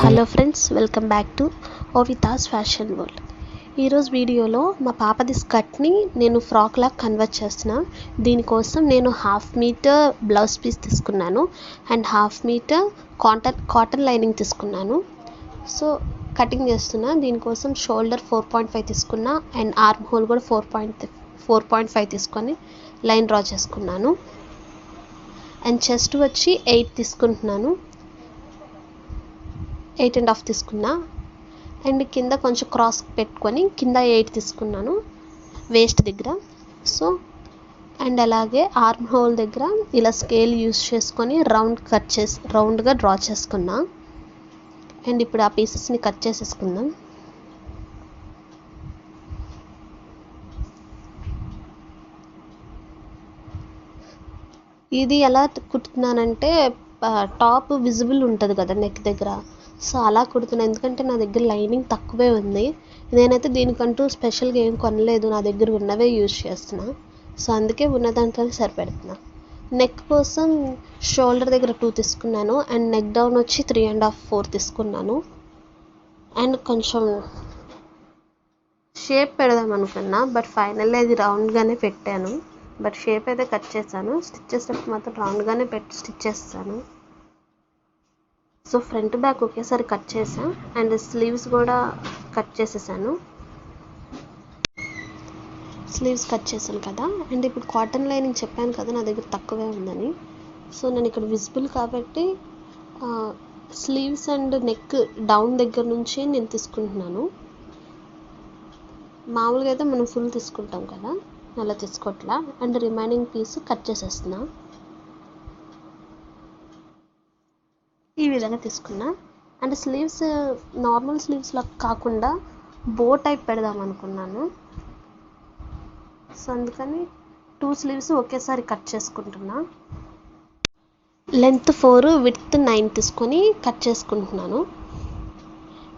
hello friends welcome back to Ovitha's fashion world ఈరోజు వీడియోలో మా పాపది స్కర్ట్ని నేను ఫ్రాక్ లాగా కన్వర్ట్ చేస్తున్నా. దీనికోసం నేను హాఫ్ మీటర్ బ్లౌజ్ పీస్ తీసుకున్నాను. And half meter cotton cotton lining తీసుకున్నాను. సో కటింగ్ చేస్తున్నా. దీనికోసం షోల్డర్ ఫోర్ పాయింట్ ఫైవ్ తీసుకున్నా. అండ్ ఆర్మ్ హోల్ కూడా four point four point five తీసుకొని లైన్ డ్రా చేసుకున్నాను. అండ్ చెస్ట్ వచ్చి ఎయిట్ తీసుకుంటున్నాను. ఎయిట్ అండ్ హాఫ్ తీసుకున్నా. అండ్ కింద కొంచెం క్రాస్ పెట్టుకొని కింద ఎయిట్ తీసుకున్నాను వేస్ట్ దగ్గర. సో అండ్ అలాగే ఆర్మ్ హోల్ దగ్గర ఇలా స్కేల్ యూస్ చేసుకొని రౌండ్ కట్ చేసి రౌండ్గా డ్రా చేసుకున్నా. అండ్ ఇప్పుడు ఆ పీసెస్ని కట్ చేసేసుకుందాం. ఇది ఎలా కుట్టుతున్నానంటే టాప్ విజిబుల్ ఉంటుంది కదా నెక్ దగ్గర. సో అలా కుడుతున్నాను ఎందుకంటే నా దగ్గర లైనింగ్ తక్కువే ఉంది. నేనైతే దీనికంటూ స్పెషల్గా ఏం కొనలేదు. నా దగ్గర ఉన్నవే యూజ్ చేస్తున్నా. సో అందుకే ఉన్న దాంట్లోనే సరిపెడుతున్నా. నెక్ కోసం షోల్డర్ దగ్గర టూ తీసుకున్నాను. అండ్ నెక్ డౌన్ వచ్చి త్రీ అండ్ హాఫ్ ఫోర్ తీసుకున్నాను. అండ్ కొంచెం షేప్ పెడదాం అనుకున్నా. బట్ ఫైనల్లీ అది రౌండ్గానే పెట్టాను. బట్ షేప్ అయితే కట్ చేశాను. స్టిచ్ చేసేటప్పుడు మాత్రం రౌండ్గానే పెట్టి స్టిచ్ చేస్తాను. సో ఫ్రంట్ బ్యాక్ ఒకేసారి కట్ చేసా అండ్ స్లీవ్స్ కూడా కట్ చేసేసాను. స్లీవ్స్ కట్ చేశాను కదా. అండ్ ఇప్పుడు కాటన్ లైనింగ్ చెప్పాను కదా నా దగ్గర తక్కువే ఉందని. సో నేను ఇక్కడ విజిబుల్ కాబట్టి స్లీవ్స్ అండ్ నెక్ డౌన్ దగ్గర నుంచి నేను తీసుకుంటున్నాను. మామూలుగా అయితే మనం ఫుల్ తీసుకుంటాం కదా అలా తీసుకోవట్లా అండ్ రిమైనింగ్ పీస్ కట్ చేసేస్తున్నాను ఈ విధంగా తీసుకున్నా. అండ్ స్లీవ్స్ నార్మల్ స్లీవ్స్లా కాకుండా బో టైప్ పెడదాం అనుకున్నాను. సో అందుకని టూ స్లీవ్స్ ఒకేసారి కట్ చేసుకుంటున్నా. లెంత్ ఫోర్ విత్ నైన్ తీసుకొని కట్ చేసుకుంటున్నాను.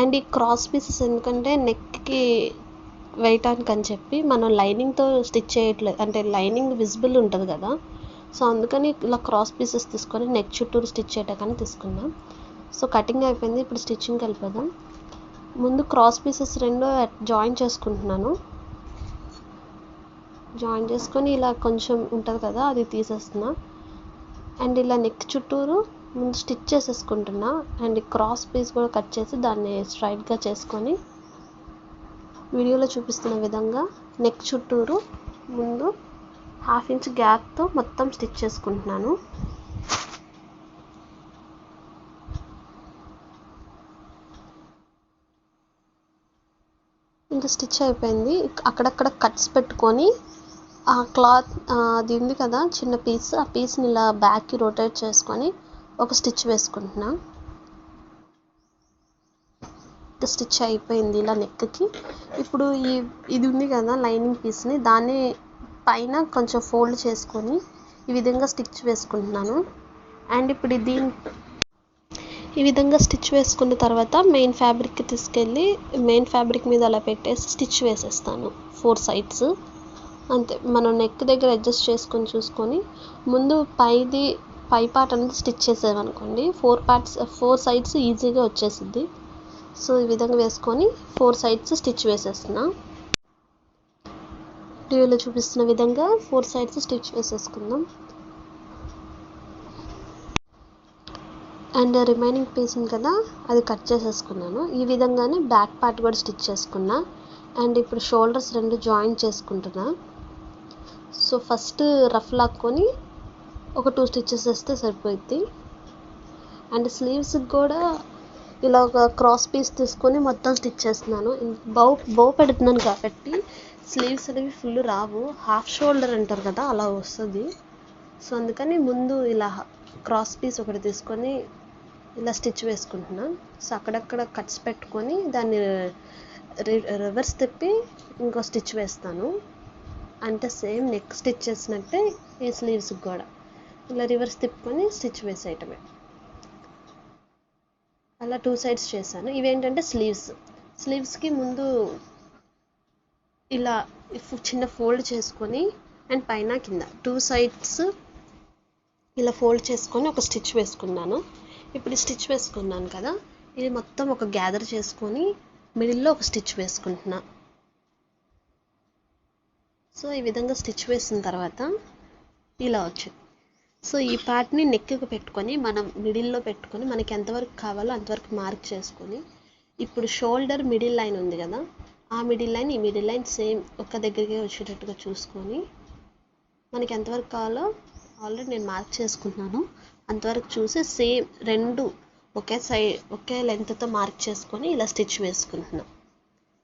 అండ్ ఈ క్రాస్ పీసెస్ ఎందుకంటే నెక్కి వేయటానికి అని చెప్పి మనం లైనింగ్తో స్టిచ్ చేయట్లేదు అంటే లైనింగ్ విజిబుల్ ఉంటుంది కదా. సో అందుకని ఇలా క్రాస్ పీసెస్ తీసుకొని నెక్ చుట్టూరు స్టిచ్ చేయటానికి తీసుకున్నాం. సో కటింగ్ అయిపోయింది. ఇప్పుడు స్టిచ్చింగ్కి వెళ్ళిపోదాం ముందు క్రాస్ పీసెస్ రెండు జాయిన్ చేసుకుంటున్నాను. జాయిన్ చేసుకొని ఇలా కొంచెం ఉంటుంది కదా అది తీసేస్తున్నా. అండ్ ఇలా నెక్ చుట్టూరు ముందు స్టిచ్ చేసేసుకుంటున్నా. అండ్ క్రాస్ పీస్ కూడా కట్ చేసి దాన్ని స్ట్రైట్గా చేసుకొని వీడియోలో చూపిస్తున్న విధంగా నెక్ చుట్టూరు ముందు హాఫ్ ఇంచ్ గ్యాప్తో మొత్తం స్టిచ్ చేసుకుంటున్నాను. ఇంకా స్టిచ్ అయిపోయింది. అక్కడక్కడ కట్స్ పెట్టుకొని ఆ క్లాత్ అది ఉంది కదా చిన్న పీస్ ఆ పీస్ని ఇలా బ్యాక్కి రొటేట్ చేసుకొని ఒక స్టిచ్ వేసుకుంటున్నా. స్టిచ్ అయిపోయింది ఇలా నెక్కి. ఇప్పుడు ఈ ఇది ఉంది కదా లైనింగ్ పీస్ని దాన్ని పైన కొంచెం ఫోల్డ్ చేసుకొని ఈ విధంగా స్టిచ్ వేసుకుంటున్నాను. అండ్ ఇప్పుడు దీని ఈ విధంగా స్టిచ్ వేసుకున్న తర్వాత మెయిన్ ఫ్యాబ్రిక్కి తీసుకెళ్ళి మెయిన్ ఫ్యాబ్రిక్ మీద అలా పెట్టేసి స్టిచ్ వేసేస్తాను ఫోర్ సైడ్స్. అంతే మనం నెక్ దగ్గర అడ్జస్ట్ చేసుకొని చూసుకొని ముందు పైది పై పార్ట్ అనేది స్టిచ్ చేసేవనుకోండి ఫోర్ పార్ట్స్ ఫోర్ సైడ్స్ ఈజీగా వచ్చేసిద్ది. సో ఈ విధంగా వేసుకొని ఫోర్ సైడ్స్ స్టిచ్ వేసేస్తున్నాను వీడియోలో చూపిస్తున్న విధంగా ఫోర్ సైడ్స్ స్టిచ్ వేసేసుకుందాం. అండ్ రిమైనింగ్ పీస్ ఉంది కదా అది కట్ చేసేసుకున్నాను. ఈ విధంగానే బ్యాక్ పార్ట్ కూడా స్టిచ్ చేసుకున్నా. అండ్ ఇప్పుడు షోల్డర్స్ రెండు జాయిన్ చేసుకుంటున్నా. సో ఫస్ట్ రఫ్ లాక్కొని ఒక టూ స్టిచ్చెస్ వేస్తే సరిపోద్ది అండ్ స్లీవ్స్కి కూడా ఇలా ఒక క్రాస్ పీస్ తీసుకొని మొత్తం స్టిచ్ చేస్తున్నాను. బౌ బౌ పెడుతున్నాను కాబట్టి స్లీవ్స్ అనేవి ఫుల్ రావు. హాఫ్ షోల్డర్ అంటారు కదా అలా వస్తుంది. సో అందుకని ముందు ఇలా క్రాస్ పీస్ ఒకటి తీసుకొని ఇలా స్టిచ్ వేసుకుంటున్నాను. సో అక్కడక్కడ కట్స్ పెట్టుకొని దాన్ని రివర్స్ తిప్పి ఇంకో స్టిచ్ వేస్తాను. అంటే సేమ్ నెక్ స్టిచ్ చేసినట్టే ఈ స్లీవ్స్కి కూడా. ఇలా రివర్స్ తిప్పుకొని స్టిచ్ వేసేయటమే. అలా టూ సైడ్స్ చేశాను. ఇవేంటంటే స్లీవ్స్. స్లీవ్స్కి ముందు ఇలా చిన్న ఫోల్డ్ చేసుకొని అండ్ పైన కింద టూ సైడ్స్ ఇలా ఫోల్డ్ చేసుకొని ఒక స్టిచ్ వేసుకున్నాను. ఇప్పుడు స్టిచ్ వేసుకున్నాను కదా ఇది మొత్తం ఒక గ్యాదర్ చేసుకొని మిడిల్లో ఒక స్టిచ్ వేసుకుంటున్నా. సో ఈ విధంగా స్టిచ్ వేసిన తర్వాత ఇలా వచ్చింది. సో ఈ పార్ట్ని నెక్కి పెట్టుకొని మనం మిడిల్లో పెట్టుకొని మనకి ఎంతవరకు కావాలో అంతవరకు మార్క్ చేసుకొని ఇప్పుడు షోల్డర్ మిడిల్ లైన్ ఉంది కదా ఆ మిడిల్ లైన్ ఈ మిడిల్ లైన్ సేమ్ ఒక్క దగ్గరికి వచ్చేటట్టుగా చూసుకొని మనకి ఎంతవరకు కావాలో ఆల్రెడీ నేను మార్క్ చేసుకున్నాను అంతవరకు చూసి సేమ్ రెండు ఒకే సైడ్ ఒకే లెంత్తో మార్క్ చేసుకొని ఇలా స్టిచ్ వేసుకుంటున్నాం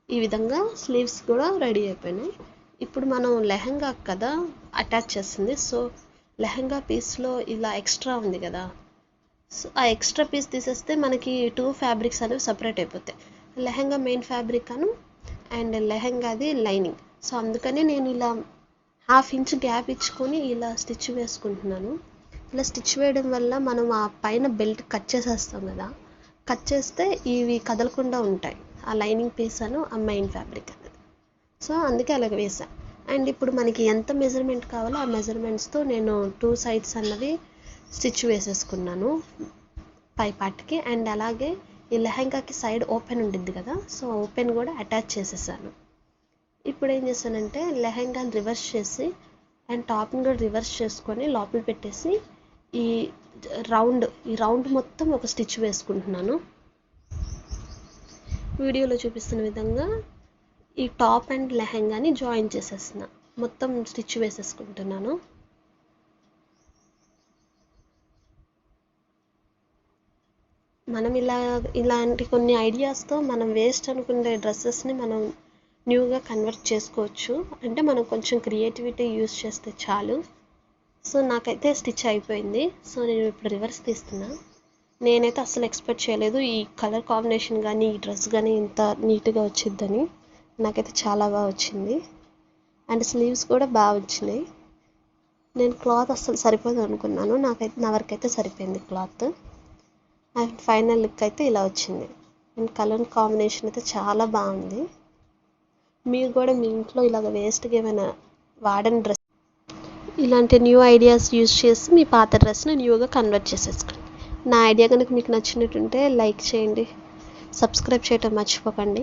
ఈ విధంగా స్లీవ్స్ కూడా రెడీ అయిపోయినాయి. ఇప్పుడు మనం లెహంగా కదా అటాచ్ చేస్తుంది. సో లెహంగా పీస్లో ఇలా ఎక్స్ట్రా ఉంది కదా. సో ఆ ఎక్స్ట్రా పీస్ తీసేస్తే మనకి టూ ఫ్యాబ్రిక్స్ అనేవి సపరేట్ అయిపోతాయి. లెహంగా మెయిన్ ఫ్యాబ్రిక్ అను అండ్ లెహంగాది లైనింగ్. సో అందుకని నేను ఇలా హాఫ్ ఇంచ్ గ్యాప్ ఇచ్చుకొని ఇలా స్టిచ్ వేసుకుంటున్నాను. ఇలా స్టిచ్ వేయడం వల్ల మనం ఆ పైన బెల్ట్ కట్ చేసేస్తాం కదా. కట్ చేస్తే ఇవి కదలకుండా ఉంటాయి. ఆ లైనింగ్ పీస్ అను ఆ మెయిన్ ఫ్యాబ్రిక్ అనేది సో అందుకే అలాగ వేసాను అండ్ ఇప్పుడు మనకి ఎంత మెజర్మెంట్ కావాలో ఆ మెజర్మెంట్స్తో నేను టూ సైడ్స్ అన్నవి స్టిచ్ వేసేసుకున్నాను పై పార్ట్కి అండ్ అలాగే ఈ లెహంగాకి సైడ్ ఓపెన్ ఉండిద్ది కదా సో ఓపెన్ కూడా అటాచ్ చేసేసాను. ఇప్పుడు ఏం చేశానంటే లెహంగాని రివర్స్ చేసి అండ్ టాప్ని కూడా రివర్స్ చేసుకొని లోపల పెట్టేసి ఈ రౌండ్ ఈ రౌండ్ మొత్తం ఒక స్టిచ్ వేసుకుంటున్నాను. వీడియోలో చూపిస్తున్న విధంగా ఈ టాప్ అండ్ లెహంగాని జాయిన్ చేసేస్తున్నా మొత్తం స్టిచ్ వేసేసుకుంటున్నాను. మనం ఇలా ఇలాంటి కొన్ని ఐడియాస్తో మనం వేస్ట్ అనుకునే డ్రెస్సెస్ని మనం న్యూగా కన్వర్ట్ చేసుకోవచ్చు. అంటే మనం కొంచెం క్రియేటివిటీ యూస్ చేస్తే చాలు. సో నాకైతే స్టిచ్ అయిపోయింది. సో నేను ఇప్పుడు రివర్స్ తీస్తున్నా. నేనైతే అస్సలు ఎక్స్పెక్ట్ చేయలేదు ఈ కలర్ కాంబినేషన్ కానీ ఈ డ్రెస్ కానీ ఇంత నీట్గా వచ్చిద్దని. నాకైతే చాలా బాగా వచ్చింది. అండ్ స్లీవ్స్ కూడా బాగా వచ్చినాయి. నేను క్లాత్ అస్సలు సరిపోదు అనుకున్నాను. నాకైతే నా వరకు అయితే సరిపోయింది క్లాత్. అండ్ ఫైనల్ లుక్ అయితే ఇలా వచ్చింది. అండ్ కలర్ కాంబినేషన్ అయితే చాలా బాగుంది. మీరు కూడా మీ ఇంట్లో ఇలాగ వేస్ట్గా ఏమైనా వాడని డ్రెస్ ఇలాంటి న్యూ ఐడియాస్ యూజ్ చేసి మీ పాత డ్రెస్ని న్యూగా కన్వర్ట్ చేసేసుకోండి. నా ఐడియా కనుక మీకు నచ్చినట్టుంటే లైక్ చేయండి. సబ్స్క్రైబ్ చేయటం మర్చిపోకండి.